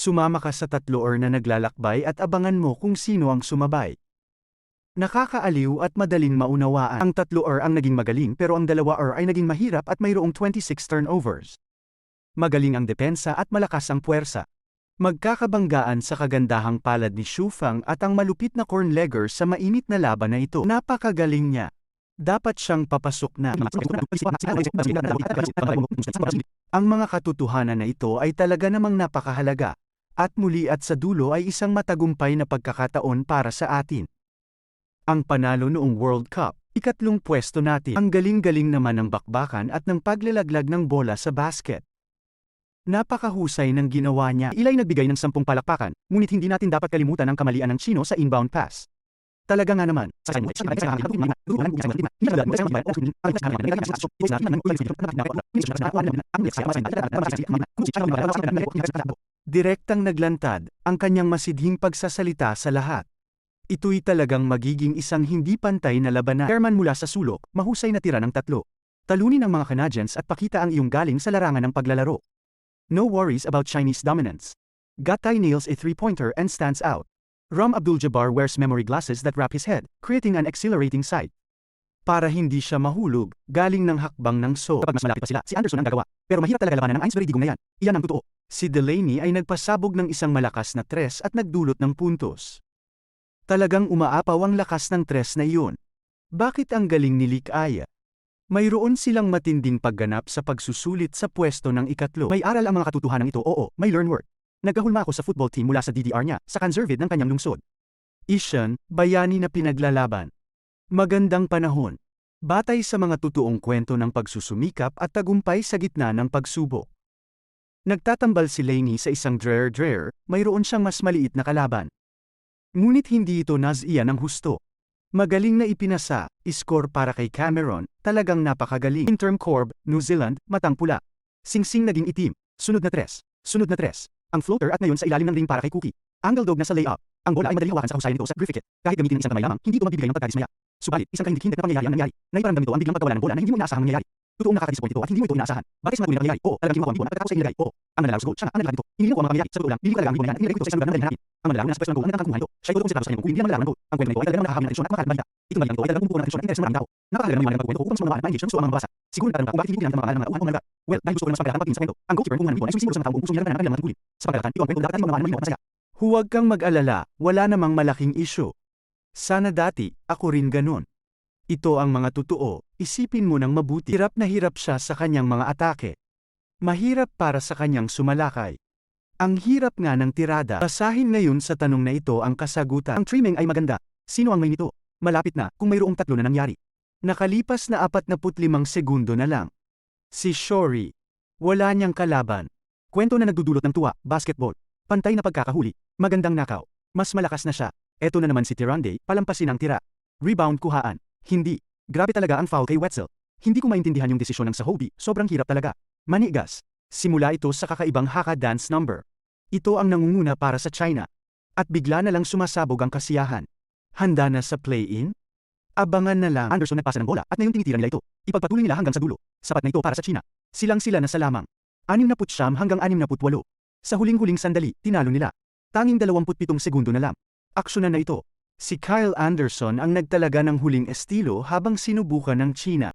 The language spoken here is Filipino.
Sumama ka sa tatlo or na naglalakbay at abangan mo kung sino ang sumabay. Nakakaaliw at madaling maunawaan. Ang tatlo or ang naging magaling pero ang dalawa or ay naging mahirap at mayroong 26 turnovers. Magaling ang depensa at malakas ang puwersa. Magkakabanggaan sa kagandahang palad ni Shufang at ang malupit na cornlegger sa mainit na laban na ito. Napakagaling niya. Dapat siyang papasok na. Ang mga katotohanan na ito ay talaga namang napakahalaga. At muli at sa dulo ay isang matagumpay na pagkakataon para sa atin. Ang panalo noong World Cup, ikatlong pwesto natin. Ang galing-galing naman ng bakbakan at ng paglalaglag ng bola sa basket. Napakahusay ng ginawa niya. Ilay nagbigay ng sampung palakpakan, ngunit hindi natin dapat kalimutan ang kamalian ng Chino sa inbound pass. Talaga nga naman. Direktang naglantad, ang kanyang masidhing pagsasalita sa lahat. Ito'y talagang magiging isang hindi pantay na labanan. Chairman mula sa sulok, mahusay na tira ng tatlo. Talunin ang mga Canadians at pakita ang iyong galing sa larangan ng paglalaro. No worries about Chinese dominance. Gatay nails a three-pointer and stands out. Ram Abdul-Jabbar wears memory glasses that wrap his head, creating an exhilarating sight. Para hindi siya mahulog, galing ng hakbang ng so. Kapag mas malapit pa sila, si Anderson ang gagawa. Pero mahirap talaga labanan ng Ainsbury Digong na yan. Iyan ang totoo. Si Delaney ay nagpasabog ng isang malakas na tres at nagdulot ng puntos. Talagang umaapaw ang lakas ng tres na iyon. Bakit ang galing ni Likaya? Mayroon silang matinding pagganap sa pagsusulit sa pwesto ng ikatlo. May aral ang mga katotohanan ito, oo, may learn work. Nagkahulma ako sa football team mula sa DDR niya, sa conservative ng kanyang lungsod. Isyan, bayani na pinaglalaban. Magandang panahon. Batay sa mga totoong kwento ng pagsusumikap at tagumpay sa gitna ng pagsubok. Nagtatambal si Laney sa isang drawer-drawer, mayroon siyang mas maliit na kalaban. Ngunit hindi ito naziya ng husto. Magaling na ipinasa, score para kay Cameron, talagang napakagaling. Interim Corb, New Zealand, matang pula. Singsing naging itim, sunod na tres, sunod na tres. Ang floater at ngayon sa ilalim ng ring para kay Cookie. Angle dog na sa layup. Ang bola ay madaling hawakan sa husayan nito sa Griffith. Kahit gamitin ng isang kamay lamang, hindi ito magbibigay ng pagkadismaya. Subalit, isang kahindik-hindik na pangyayari ang nangyari. Naiparamdam nito ang biglang pagkawala ng bola na hindi mo inaasahang nangyayari. Totoong nakaka-disappoint ito at hindi mo ito inaasahan. Bakit sa mga tunay na pangyayari? Oo, talagang kinuha ko ang ibon at pagkatapos ay inilagay. Oo, ang nanalaw sa goal, siya nga ang naglaban nito. Inilin ko ang mga pangyayari. Sa totoo lang, hindi ko talaga ang ibon na yan at inilagay ko ito sa isang lugar na madaling hanapin. Ang manlalaro na sa pwesto ng goal ang nagkakakuha nito. Siya ay tutong sigurado sa kanyang kung hindi naman ng goal. Ang kwento na ito ay talagang nakakahamil ng atensyon at makakalat balita. Itong balitang ito ay talagang bumubuo ng atensyon at interes ng maraming tao. Napakahalaga ng mga pagkwento upang mas manawaan at ma-engage ng gusto ang mga mabasa. Siguro nagtatanong ka kung bakit hindi pinangat ang mga ng mga uhan mga Well, dahil gusto ko na mas pagkakang pagtingin sa kwento. Ang goalkeeper ng uhan ng ibon ay sumisiguro sa mga taong buong puso nilaga ng mga. Sa pagkakatan, ito ang kwento dapat ating mga ng masaya. Huwag kang mag-alala, wala namang malaking isyu. Sana dati, ako rin ganun. Ito ang mga totoo, isipin mo ng mabuti. Hirap na hirap siya sa kanyang mga atake. Mahirap para sa kanyang sumalakay. Ang hirap nga ng tirada. Basahin ngayon sa tanong na ito ang kasagutan. Ang trimming ay maganda. Sino ang may nito? Malapit na, kung mayroong tatlo na nangyari. Nakalipas na 45 segundo na lang. Si Shori. Wala niyang kalaban. Kwento na nagdudulot ng tuwa, basketball. Pantay na pagkakahuli. Magandang nakaw. Mas malakas na siya. Eto na naman si Tirande, palampasin ang tira. Rebound kuhaan. Hindi. Grabe talaga ang foul kay Wetzel. Hindi ko maintindihan yung desisyon ng Sahobi, sobrang hirap talaga. Manigas. Simula ito sa kakaibang haka dance number. Ito ang nangunguna para sa China. At bigla na lang sumasabog ang kasiyahan. Handa na sa play-in? Abangan na lang. Anderson nagpasa ng bola at ngayon tinitira nila ito. Ipagpatuloy nila hanggang sa dulo. Sapat na ito para sa China. Silang sila na sa lamang. 69 hanggang 68. Sa huling-huling sandali, tinalo nila. Tanging 27 segundo na lang. Aksyonan na ito. Si Kyle Anderson ang nagtalaga ng huling estilo habang sinubukan ng China.